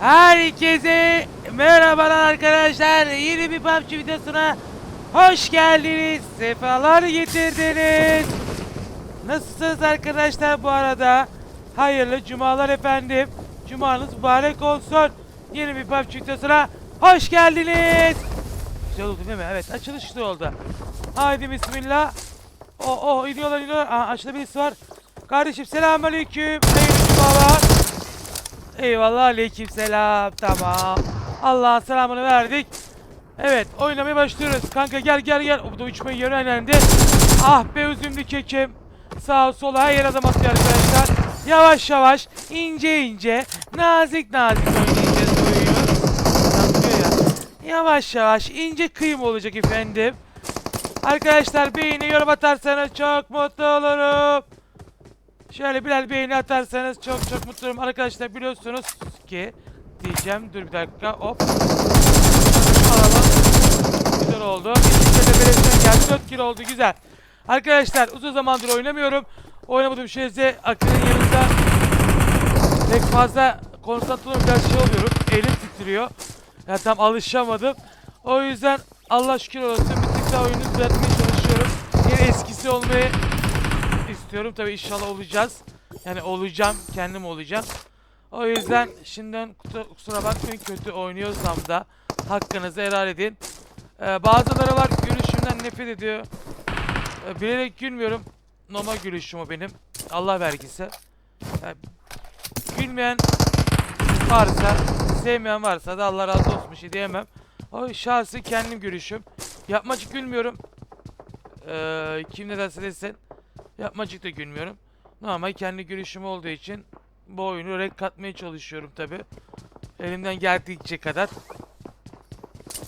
Herkese merhabalar arkadaşlar. Yeni bir PUBG videosuna hoş geldiniz. Sefalar getirdiniz. Nasılsınız arkadaşlar bu arada? Hayırlı cumalar efendim. Cumanız mübarek olsun. Yeni bir PUBG videosuna hoş geldiniz. Güzel oldu değil mi? Evet açılış güzel oldu. Haydi bismillah. Oh oh iniyorlar iniyorlar. Aa aşağıda birisi var. Kardeşim selamünaleyküm. Hayırlı cumalar. Eyvallah aleykümselam. Tamam. Allah'ın selamını verdik. Evet oynamaya başlıyoruz. Kanka gel gel gel. Bu da uçmayı önemli. Ah be üzümlü kekim. Sağa sola her yere adam atıyor arkadaşlar. Yavaş yavaş ince ince nazik nazik oynayacağız oyunu. Ya. Yavaş yavaş ince kıyım olacak efendim. Arkadaşlar beğeni yorum atarsanız çok mutlu olurum. Şöyle birer beğeni atarsanız çok çok mutlu olurum. Arkadaşlar biliyorsunuz ki diyeceğim. Dur bir dakika. Hop. Alalım. Güzel oldu. İkinci de belirten geldi. 4 kilo oldu. Güzel. Arkadaşlar uzun zamandır oynamıyorum. Oynamadığım şeyde akılın yanında pek fazla konsantre biraz şey oluyorum. Elim titriyor. Ya tam alışamadım. O yüzden Allah şükür olsun bir tık daha oyunu düzeltmeye çalışıyorum. Yine eskisi olmayı istiyorum. Tabi inşallah olacağız. Yani olacağım. Kendim olacağım. O yüzden şimdiden kusura bakmayın kötü oynuyorsam da hakkınızı helal edin. Ee, bazıları var gülüşümden nefret ediyor. Ee, bilerek gülmüyorum. Normal gülüşüm o benim. Allah vergisi. Ee, gülmeyen varsa, sevmeyen varsa da Allah razı olsun bir şey diyemem. O şahsi kendim gülüşüm. Yapmacık gülmüyorum. Ee, kim ne derse desin. Yapmacık da gülmüyorum. Normal kendi gülüşüm olduğu için bu oyunu renk katmaya çalışıyorum tabi. Elimden geldikçe kadar.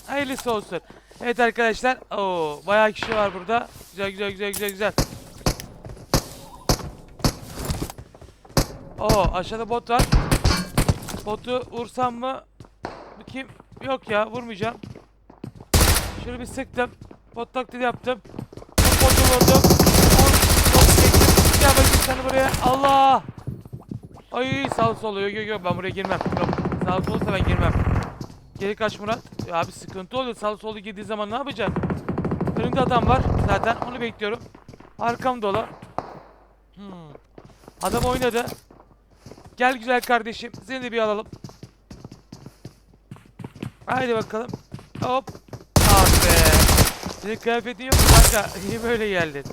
Hayırlısı olsun. Evet arkadaşlar. Oo, bayağı kişi var burada. Güzel güzel güzel güzel güzel. Oo, aşağıda bot var. Botu vursam mı? Bakayım. Yok ya vurmayacağım. Şöyle bir sıktım. Bot taklidi yaptım. Botu vurdum. Bot çektim. Gel bakayım sen buraya. Allah! Ay sağ sol yok yok yok ben buraya girmem. Yok sağ sol olsa ben girmem. Geri kaç Murat. Ya abi sıkıntı oluyor sağ solu girdiği zaman ne yapacaksın? Önümde adam var zaten onu bekliyorum. Arkam dolu. Hmm. Adam oynadı. Gel güzel kardeşim seni de bir alalım. Haydi bakalım. Hop. Ah be. Senin kıyafetin yok mu kanka? Niye böyle geldin?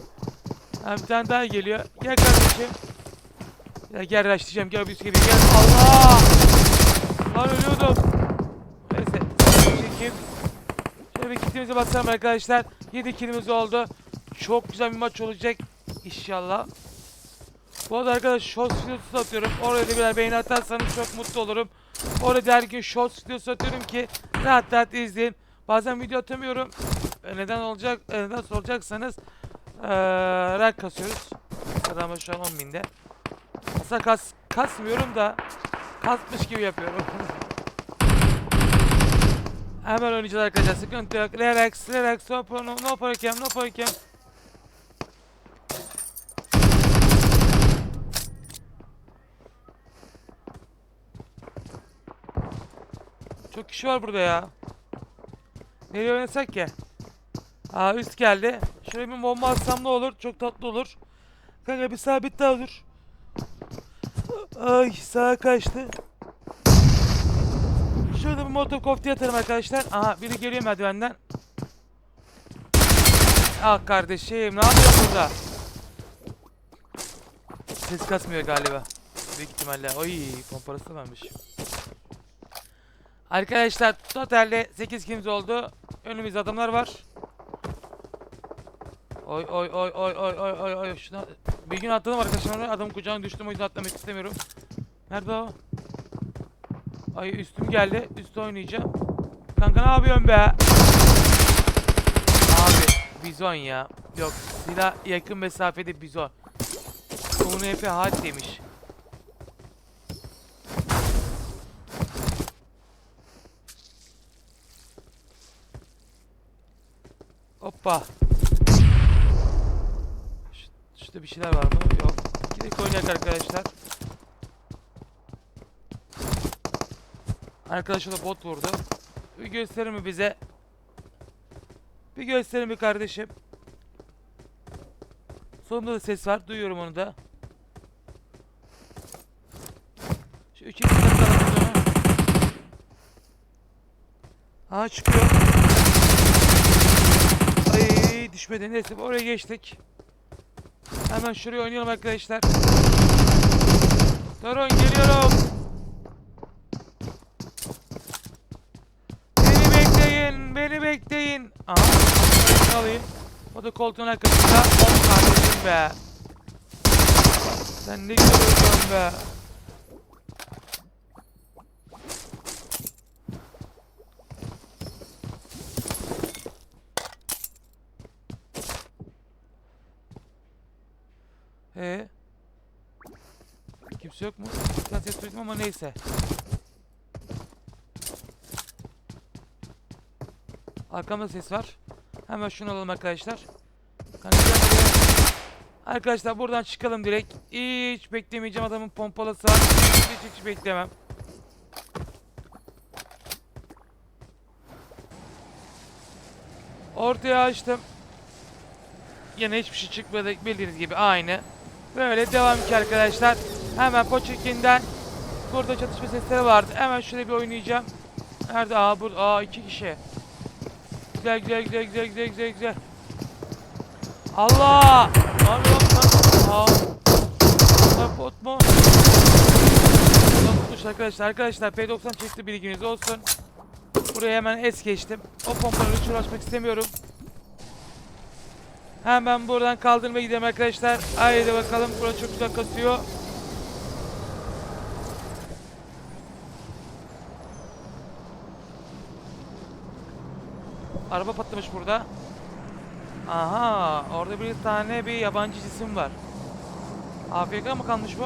Ha, bir tane daha geliyor. Gel kardeşim. Ya gel raşlayacağım gel bir gel gel. Allah! Lan ölüyordum. Neyse. Çekeyim. Şöyle bir kitimize basalım arkadaşlar. 7 kilimiz oldu. Çok güzel bir maç olacak. İnşallah. Bu arada arkadaş short videosu atıyorum. Oraya da birer beğeni atarsanız çok mutlu olurum. Orada her gün short videosu atıyorum ki rahat rahat izleyin. Bazen video atamıyorum. E, Neden olacak? e, Neden soracaksanız eee rank kasıyoruz. Adama şu an 10.000'de. Aslında kas, kasmıyorum da kasmış gibi yapıyorum. Hemen oynayacağız arkadaşlar. Sıkıntı yok. Relax, relax. No, no, no problem, no problem. Çok kişi var burada ya. Nereye oynasak ki? Aa üst geldi. Şöyle bir bomba atsam ne olur? Çok tatlı olur. Kanka bir sabit daha dur. Ay sağa kaçtı. Şurada bir motor kofti atarım arkadaşlar. Aha biri geliyor merdivenden. Ah kardeşim ne yapıyorsun burada? Ses kasmıyor galiba. Büyük ihtimalle. Oy komparası varmış. Arkadaşlar totalde 8 kilimiz oldu. Önümüzde adamlar var. Oy oy oy oy oy oy oy oy şuna bir gün atladım arkadaşlar adamın kucağına düştüm o yüzden atlamak istemiyorum. Nerede o? Ay üstüm geldi. Üstü oynayacağım. Kanka ne yapıyorsun be? Abi bizon ya. Yok silah yakın mesafede bizon. Konu efe had demiş. Hoppa. Şurada bir şeyler var mı? Yok. Gidelim oynayak arkadaşlar. Arkadaşı da bot vurdu. Bir gösterir mi bize? Bir gösterir mi kardeşim? Solumda da ses var. Duyuyorum onu da. Şu üçüncü onu. Aa çıkıyor. Ay düşmedi. Neyse oraya geçtik. Hemen şuraya oynayalım arkadaşlar. Torun geliyorum. Beni bekleyin, beni bekleyin. Aha, alayım. O da koltuğun arkasında. On kardeşim be. Sen ne oynuyorsun be. Ee? Kimse yok mu? Ben ses duydum ama neyse. Arkamda ses var. Hemen şunu alalım arkadaşlar. Arkadaşlar buradan çıkalım direkt. Hiç beklemeyeceğim adamın pompalısı var. Hiç hiç, hiç beklemem. Ortaya açtım. Yine hiçbir şey çıkmadı bildiğiniz gibi aynı. Böyle devam ki arkadaşlar. Hemen Poçinki'nden burada çatışma sesleri vardı. Hemen şöyle bir oynayacağım. Nerede? Aa burada. Aa iki kişi. Güzel güzel güzel güzel güzel güzel güzel. Allah! Lan? Aa. Bunlar bot mu? Botmuş arkadaşlar. Arkadaşlar P90 çekti bilginiz olsun. Buraya hemen es geçtim. O pompaları hiç uğraşmak istemiyorum. Hemen buradan kaldırmaya gidelim arkadaşlar. Haydi bakalım. Burası çok güzel kasıyor. Araba patlamış burada. Aha, orada bir tane bir yabancı cisim var. AFK mı kalmış bu?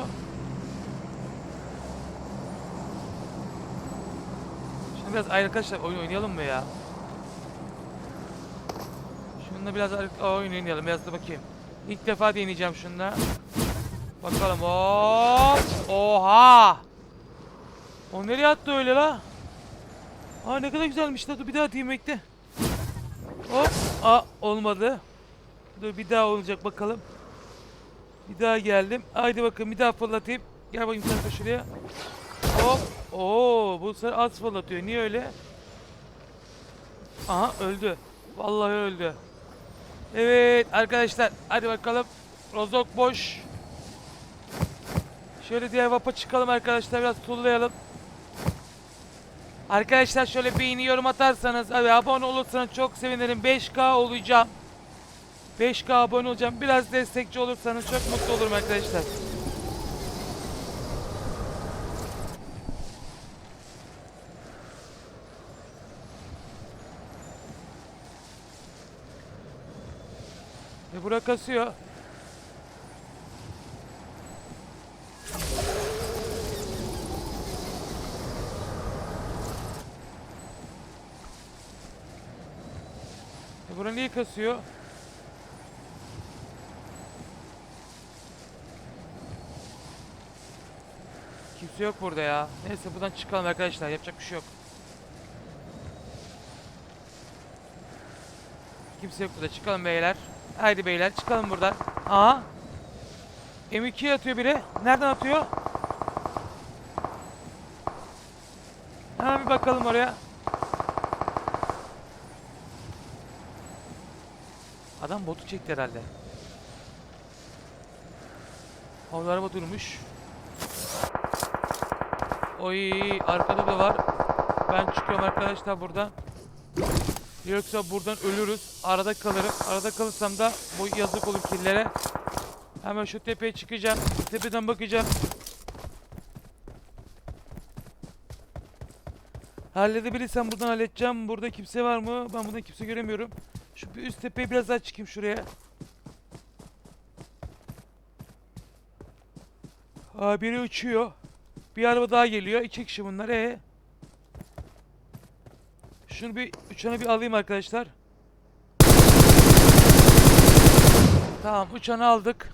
Şimdi biraz arkadaşlar oyun oynayalım mı ya? Şununla biraz oyun oynayalım. Biraz da bakayım. İlk defa deneyeceğim şununla. Bakalım. Hop! Oha! O nereye attı öyle la? Aa ne kadar güzelmiş la. Dur bir daha atayım bekle. Hop. Aa olmadı. Dur bir daha olacak bakalım. Bir daha geldim. Haydi bakın bir daha fırlatayım. Gel bakayım sen şuraya. Hop. Oo bu sefer az fırlatıyor. Niye öyle? Aha öldü. Vallahi öldü. Evet arkadaşlar hadi bakalım. Rozok boş. Şöyle diğer vapa çıkalım arkadaşlar biraz tullayalım. Arkadaşlar şöyle beğeni yorum atarsanız abi abone olursanız çok sevinirim. 5K olacağım. 5K abone olacağım. Biraz destekçi olursanız çok mutlu olurum arkadaşlar. E bura kasıyor. E bura niye kasıyor? Kimse yok burada ya. Neyse buradan çıkalım arkadaşlar. Yapacak bir şey yok. Kimse yok burada. Çıkalım beyler. Haydi beyler çıkalım buradan. Aha. M2'ye atıyor biri. Nereden atıyor? Hemen bir bakalım oraya. Adam botu çekti herhalde. Havlu araba durmuş. Oy arkada da var. Ben çıkıyorum arkadaşlar buradan. Yoksa buradan ölürüz. Arada kalırım. Arada kalırsam da bu yazık olur killere. Hemen şu tepeye çıkacağım. Tepeden bakacağım. Halledebilirsem buradan halledeceğim. Burada kimse var mı? Ben buradan kimse göremiyorum. Şu bir üst tepeye biraz daha çıkayım şuraya. Aa biri uçuyor. Bir araba daha geliyor. İki kişi bunlar. Ee? Şunu bir uçanı bir alayım arkadaşlar. Tamam uçanı aldık.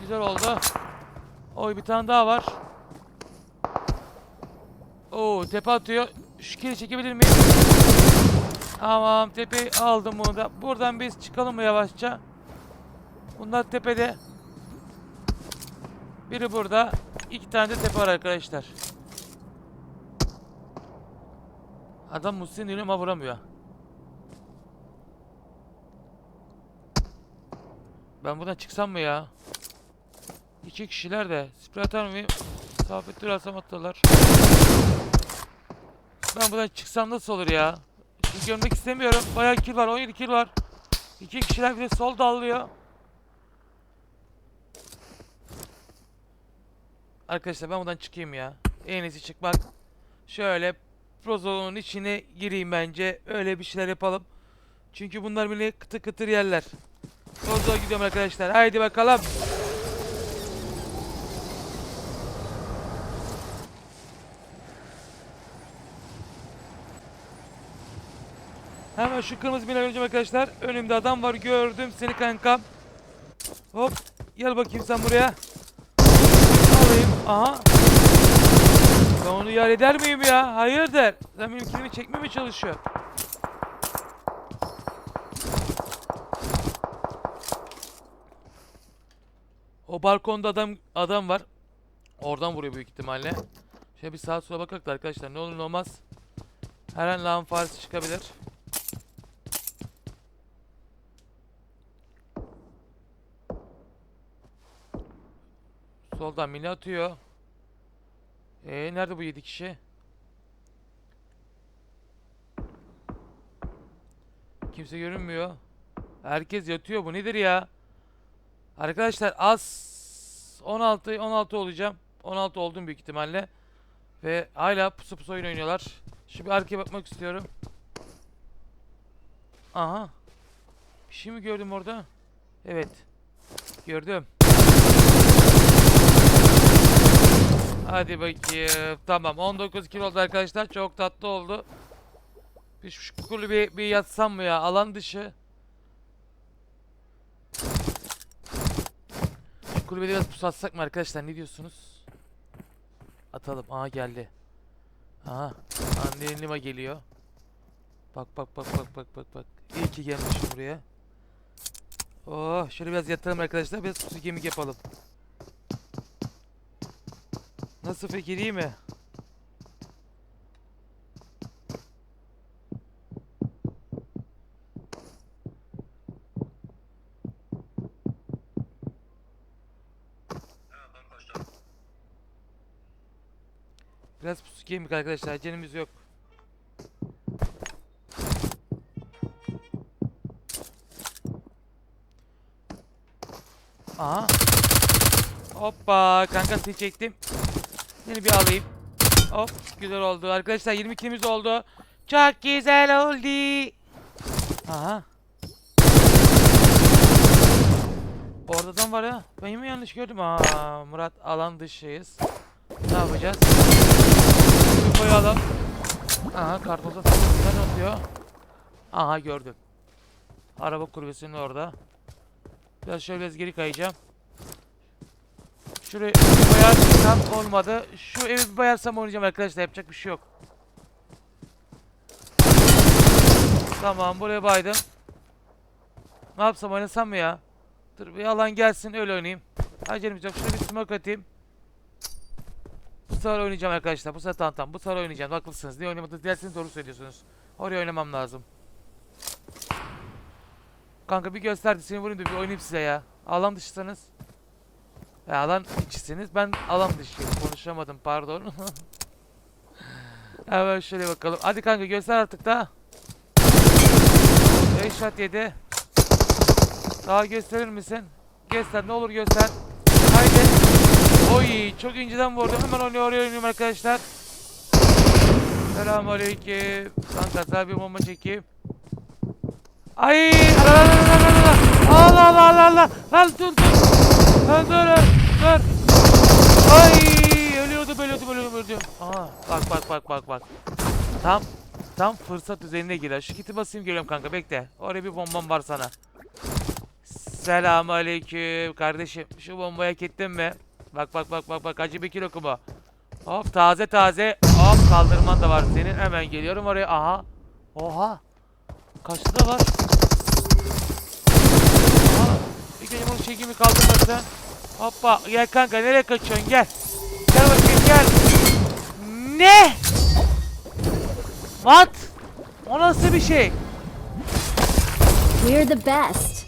Güzel oldu. Oy bir tane daha var. Oo tepe atıyor. Şu kili çekebilir miyim? Tamam tepeyi aldım bunu da. Buradan biz çıkalım mı yavaşça? Bunlar tepede. Biri burada. iki tane de tepe var arkadaşlar. Adam Muhsin diyor ama vuramıyor. Ben buradan çıksam mı ya? İki kişiler de. Sprey atar mıyım? Sabitleri alsam attılar. Ben buradan çıksam nasıl olur ya? Şimdi görmek istemiyorum. Bayağı kill var. 17 kill var. İki kişiler bir de sol dallıyor. Arkadaşlar ben buradan çıkayım ya. En iyisi çıkmak. Şöyle Prozon'un içine gireyim bence. Öyle bir şeyler yapalım. Çünkü bunlar beni kıtır kıtır yerler. Prozo'ya gidiyorum arkadaşlar. Haydi bakalım. Hemen şu kırmızı bina göreceğim arkadaşlar. Önümde adam var gördüm seni kankam. Hop gel bakayım sen buraya. Alayım. Aha. Ben onu yar eder miyim ya? Hayırdır? Sen benim kilimi çekmeye mi çalışıyor? O balkonda adam adam var. Oradan vuruyor büyük ihtimalle. Şöyle bir sağa sola da arkadaşlar ne olur ne olmaz. Her an lağım faresi çıkabilir. Soldan mini atıyor. Ee nerede bu 7 kişi? Kimse görünmüyor. Herkes yatıyor. Bu nedir ya? Arkadaşlar az 16 16 olacağım. 16 oldum büyük ihtimalle. Ve hala pusu pusu oyun oynuyorlar. Bir arkaya bakmak istiyorum. Aha. Bir şey mi gördüm orada? Evet. Gördüm. Hadi bakayım. Tamam 19 kilo oldu arkadaşlar. Çok tatlı oldu. Bir şu kulübe bir yatsam mı ya? Alan dışı. Şu biraz pusu atsak mı arkadaşlar? Ne diyorsunuz? Atalım. Aha geldi. Aha. Anne Lima geliyor. Bak bak bak bak bak bak bak. İyi ki gelmişim buraya. Oh şöyle biraz yatalım arkadaşlar. Biraz pusu gemik yapalım. Nasıl fikir iyi mi? Biraz pusu gemik arkadaşlar. Acelemiz yok. Aha. Hoppa kanka seni çektim. Seni bir alayım. Hop güzel oldu. Arkadaşlar 20 kilimiz oldu. Çok güzel oldu. Aha. Oradan var ya. Ben mi yanlış gördüm? Aa Murat alan dışıyız. Ne yapacağız? Bir koyalım. Aha kartoza ne atıyor? Aha gördüm. Araba kulübesinin orada. Biraz şöyle biraz geri kayacağım. Şurayı bayarsam olmadı. Şu evi bir bayarsam oynayacağım arkadaşlar. Yapacak bir şey yok. Tamam buraya baydım. Ne yapsam oynasam mı ya? Dur bir alan gelsin öyle oynayayım. Acelemiz yok. Şuraya bir smoke atayım. Bu sefer oynayacağım arkadaşlar. Bu sefer tamam tamam. Bu sefer oynayacağım. Haklısınız. Niye oynamadınız derseniz doğru söylüyorsunuz. Oraya oynamam lazım. Kanka bir gösterdi seni vurayım da bir oynayayım size ya. Alan dışısanız. Ya alan içisiniz. Ben alan dışıyım. Konuşamadım pardon. Hemen şöyle bakalım. Hadi kanka göster artık da. 5 shot yedi. Daha gösterir misin? Göster ne olur göster. Haydi. Oy çok inceden vurdum. Hemen oraya oraya oynuyorum arkadaşlar. Selamünaleyküm. Kanka sana bir bomba çekeyim. Ay Allah Allah Allah Allah Allah Lan dur dur Lan dur dur Ay ölüyordum ölüyordum ölüyordum ölüyordum Aha bak bak bak bak bak Tam tam fırsat üzerine girer Şu kiti basayım geliyorum kanka bekle Oraya bir bombam var sana Selamun aleyküm kardeşim Şu bombayı hak ettin mi Bak bak bak bak bak Hacı Bekir okuma Hop taze taze. Hop kaldırman da var senin. Hemen geliyorum oraya. Aha. Oha. Kaçta da var? Aha. Bir gelin onu çekimi kaldırmasın. Hoppa. Gel kanka nereye kaçıyorsun gel. Gel bakayım gel. Ne? What? O nasıl bir şey? We're the best.